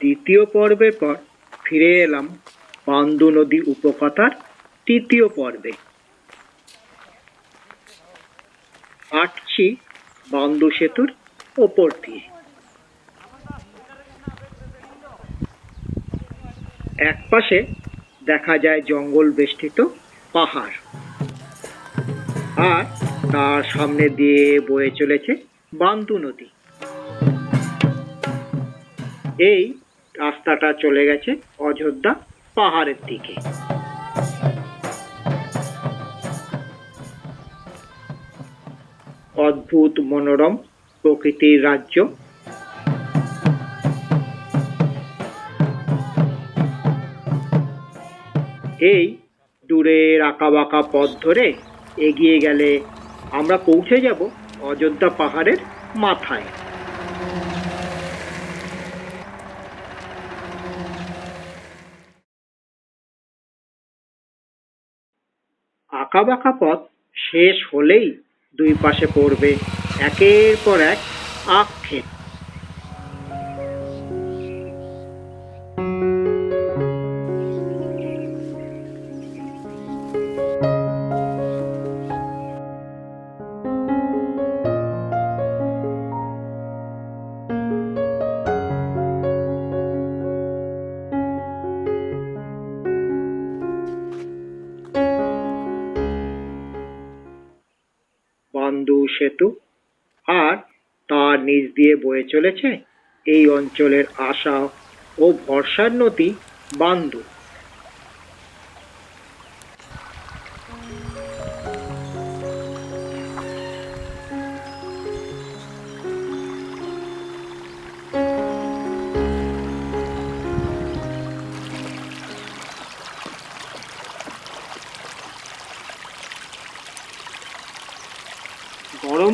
দ্বিতীয় পর্বের পর ফিরে এলাম পান্ডু নদী উপকথার তৃতীয় পর্বে। হাঁটছি বান্দু সেতুর ওপর দিয়ে। একপাশে দেখা যায় জঙ্গল বেষ্টিত পাহাড়। আর তার সামনে দিয়ে বয়ে চলেছে বান্দু নদী। এই রাস্তাটা চলে গেছে অযোধ্যা পাহাড়ের দিকে। অদ্ভুত মনোরম প্রকৃতির রাজ্য। এই দূরের আঁকা বাঁকা পথ ধরে এগিয়ে গেলে আমরা পৌঁছে যাব অযোধ্যা পাহাড়ের মাথায়। আঁকা বাঁকা পথ শেষ হলেই দুই পাশে পড়বে। একের পর এক আখ সেতু আর তার নিচ দিয়ে বয়ে চলেছে এই অঞ্চলের আশা ও ভরসার নদী বান্দু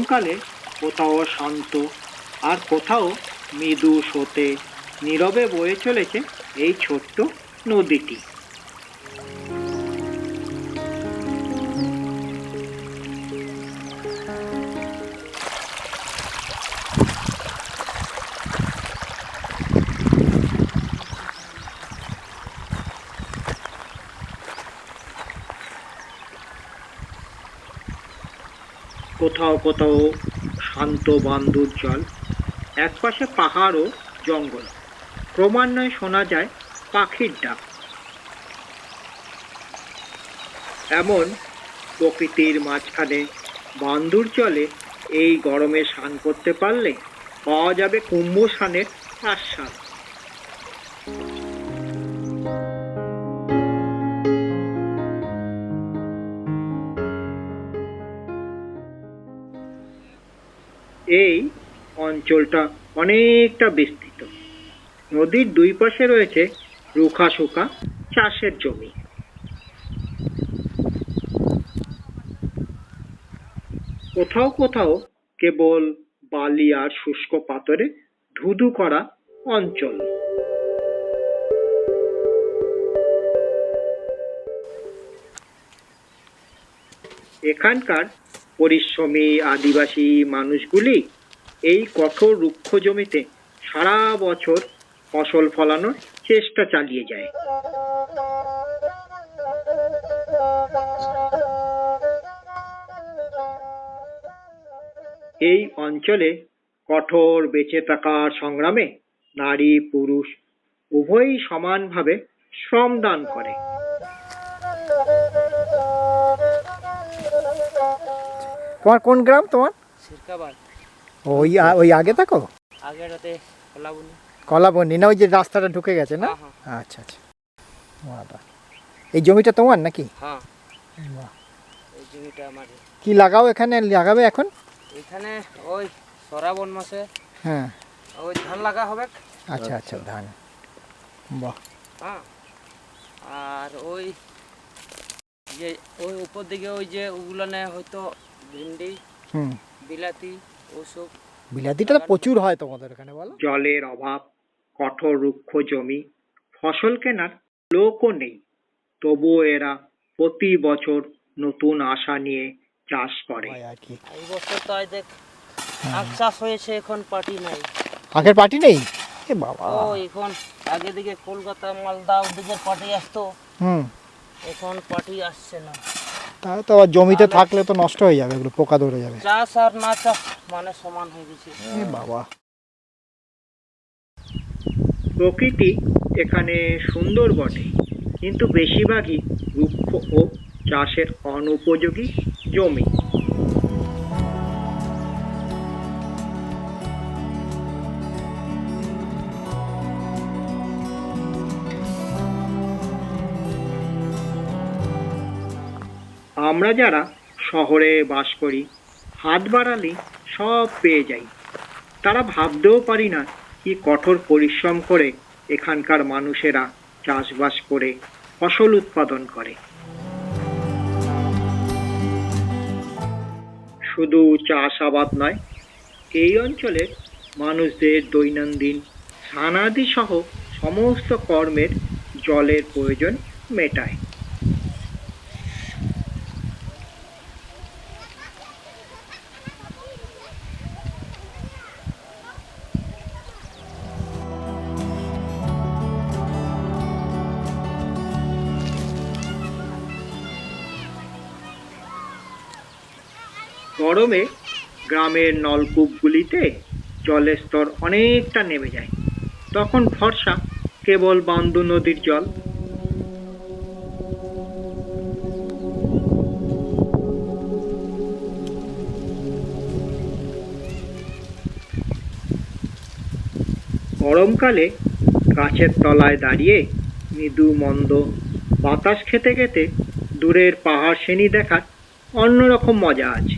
গরমকালে কোথাও শান্ত আর কোথাও মৃদু স্রোতে নীরবে বয়ে চলেছে এই ছোট্ট নদীটি। কোথাও কোথাও শান্ত বান্দুর জল। একপাশে পাহাড় ও জঙ্গল। ক্রমান্বয়ে শোনা যায় পাখির ডাক। এমন প্রকৃতির মাঝখানে বান্দুর চলে এই গরমে স্নান করতে পারলে পাওয়া যাবে কুম্ভ স্নানের আস্বাদ। অঞ্চলটা অনেকটা বিস্তৃত। নদীর দুই পাশে রয়েছে রুখা শুকা চাষের জমি। কোথাও কোথাও কেবল বালি আর শুষ্ক পাথরে ধুধু করা অঞ্চল। এখানকার পরিশ্রমী আদিবাসী মানুষগুলি এই কঠোর রুক্ষ জমিতে সারা বছর ফসল ফলানোর চেষ্টা চালিয়ে যায়। এই অঞ্চলে কঠোর বেঁচে থাকার সংগ্রামে নারী পুরুষ উভয়ই সমানভাবে শ্রম দান করে। তোমার কোন গ্রাম তোমার? সিরকাবাদ ওই ওই আগে থাকো? আগেরটাতে কলাবনি না ওই যে রাস্তাটা ঢুকে গেছে না? হ্যাঁ আচ্ছা আচ্ছা। বাবা। এই জমিটা তোমার নাকি? হ্যাঁ। বাহ। এই জমিটা আমার কি লাগাও এখানে লাগাবে এখন? এখানে ওই শ্রাবণ মাসে হ্যাঁ। ওই ধান লাগা হবে। আচ্ছা আচ্ছা ধান। বাহ। হ্যাঁ। আর ওই যে ওই উপর দিকে ওই যে ওগুলানে হয়তো ভেন্ডি হুম। বিলাতি ওসব বিলাতিটা তো প্রচুর হয় তোমাদের এখানে বলো। জলের অভাব কঠোর রুক্ষ জমি ফসল কেনার লোকও নেই। তবুও এরা প্রতি বছর নতুন আশা নিয়ে চাষ করে। আর কি। এই বছর তো দেখ আখ চাষ হয়েছে এখন পার্টি নাই। আখের পার্টি নেই? এ বাবা। ও এখন আগে দিকে কলকাতা মালদা ওদিকের পার্টি আসতো। হুম। এখন পার্টি আসছে না। তাহলে তো আবার জমিতে থাকলে তো নষ্ট হয়ে যাবে এগুলো পোকা ধরে যাবে। চাষ আর না চাষ মানে সমান হয়ে গেছে। বাবা। প্রকৃতি এখানে সুন্দর বটে কিন্তু বেশিরভাগই রুক্ষ ও চাষের অনুপযোগী জমি। আমরা যারা শহরে বাস করি হাত বাড়ালে সব পেয়ে যাই। তারা ভাবতেও পারি না কি কঠোর পরিশ্রম করে এখানকার মানুষেরা চাষবাস করে ফসল উৎপাদন করে। শুধু চাষাবাদ নয়, এই অঞ্চলের মানুষদের দৈনন্দিন স্নানাদি সহ সমস্ত কর্মের জলের প্রয়োজন মেটায়। গরমে গ্রামের নলকূপগুলিতে জলের স্তর অনেকটা নেমে যায়। তখন ভরসা কেবল বান্দু নদীর জল। গরমকালে গাছের তলায় দাঁড়িয়ে মৃদু মন্দ বাতাস খেতে খেতে দূরের পাহাড় শ্রেণি দেখার অন্যরকম মজা আছে।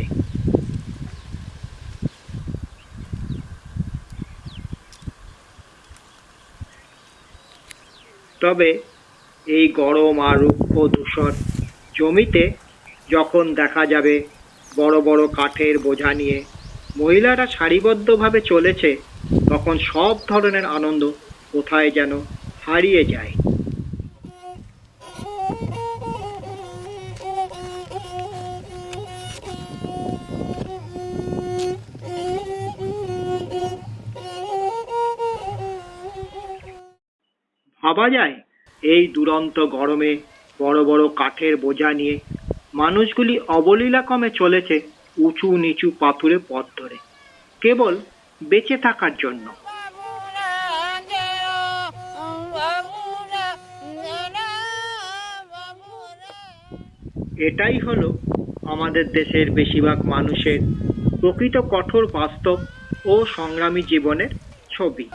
তবে এই গরম আর রুক্ষ দূষণ জমিতে যখন দেখা যাবে বড় বড় কাঠের বোঝা নিয়ে মহিলারা সারিবদ্ধভাবে চলেছে, তখন সব ধরনের আনন্দ কোথায় যেন হারিয়ে যায়। ভাবা যায়? এই দুরন্ত গরমে বড় বড় কাঠের বোঝা নিয়ে মানুষগুলি অবলীলাক্রমে চলেছে উঁচু নিচু পাথুরে পথ ধরে। কেবল বেঁচে থাকার জন্য। এটাই হলো আমাদের দেশের বেশিরভাগ মানুষের প্রকৃত কঠোর বাস্তব ও সংগ্রামী জীবনের ছবি।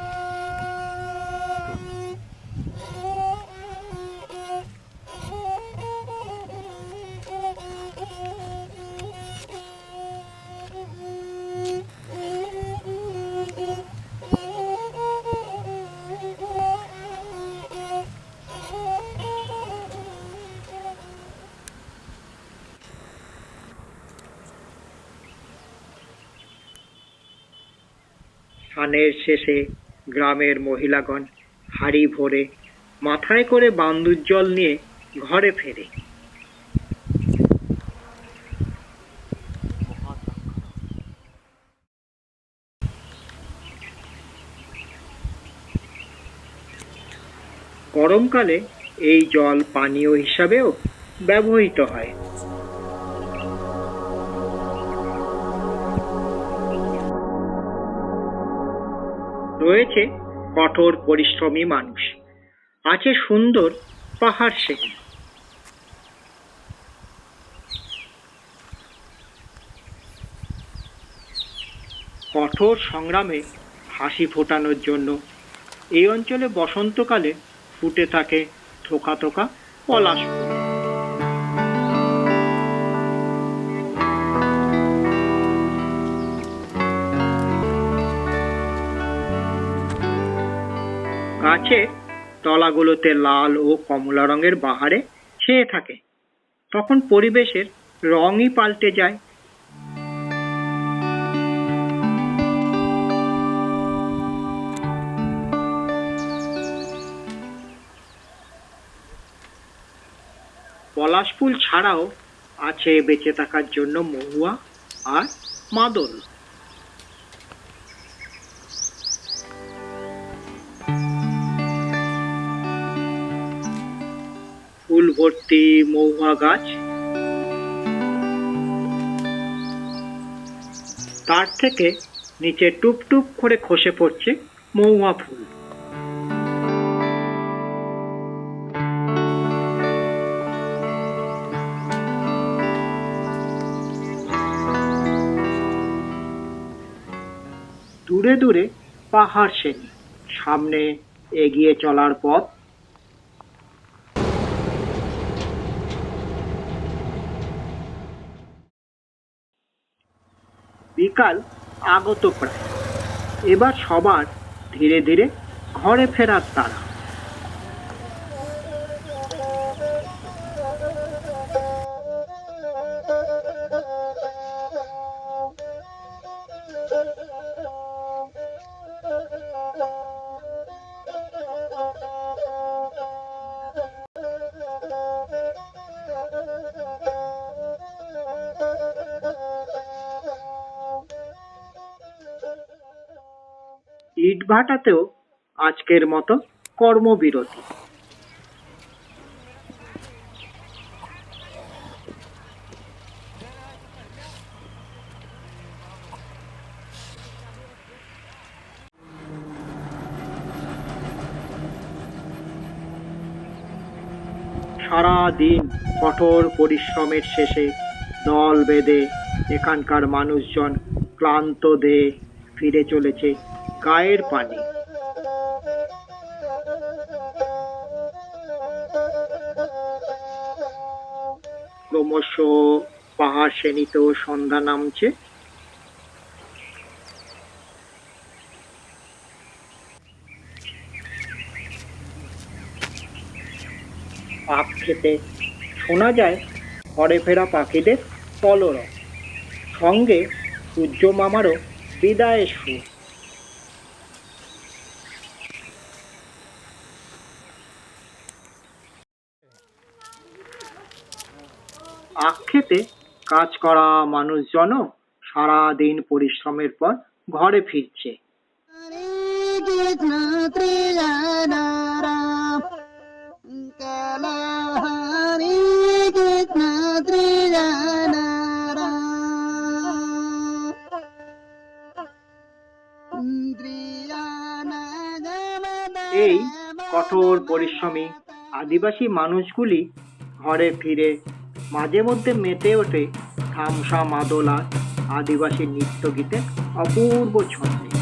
স্নানের শেষে গ্রামের মহিলাগণ হাড়ি ভরে মাথায় করে বান্দুর জল নিয়ে ঘরে ফেরে। গরমকালে এই জল পানীয় হিসাবেও ব্যবহৃত হয়। রয়েছে কঠোর পরিশ্রমী মানুষ আছে সুন্দর পাহাড় শ্রেণি কঠোর সংগ্রামে হাসি ফোটানোর জন্য এই অঞ্চলে বসন্তকালে ফুটে থাকে থোকা থোকা পলাশ ফুল। গাছে তলাগুলোতে লাল ও কমলা রঙের বাহারে ছেয়ে থাকে। তখন পরিবেশের রঙই পাল্টে যায়। পলাশ ফুল ছাড়াও আছে বেঁচে থাকার জন্য মহুয়া আর মাদল। ফুল ভর্তি মহুয়া গাছ। তার থেকে নিচে টুপ টুপ করে খসে পড়ছে মহুয়া ফুল। দূরে দূরে পাহাড় শ্রেণি সামনে এগিয়ে চলার পথ। বিকাল আগত প্রায়। এবার সবার ধীরে ধীরে ঘরে ফেরার তারা ইট ভাটাতেও আজকের মতো কর্মবিরতি। সারা দিন কঠোর পরিশ্রমের শেষে দল বেঁধে এখানকার মানুষজন ক্লান্ত দেহে ফিরে চলেছে। গায়ের পানি। ক্রমশ পাহাড় শ্রেণীতেও সন্ধ্যা নামছে। পাক খেতে শোনা যায় ঘরে ফেরা পাখিদের কলরব। সঙ্গে সূর্য মামারও বিদায়ের সুর। খেতে কাজ করা মানুষজনও সারাদিন পরিশ্রমের পর ঘরে ফিরছে। এই কঠোর পরিশ্রমী আদিবাসী মানুষগুলি ঘরে ফিরে মাঝে মধ্যে মেতে ওঠে থামসা মাদলা আদিবাসী নৃত্য গীতের অপূর্ব ছন্দে।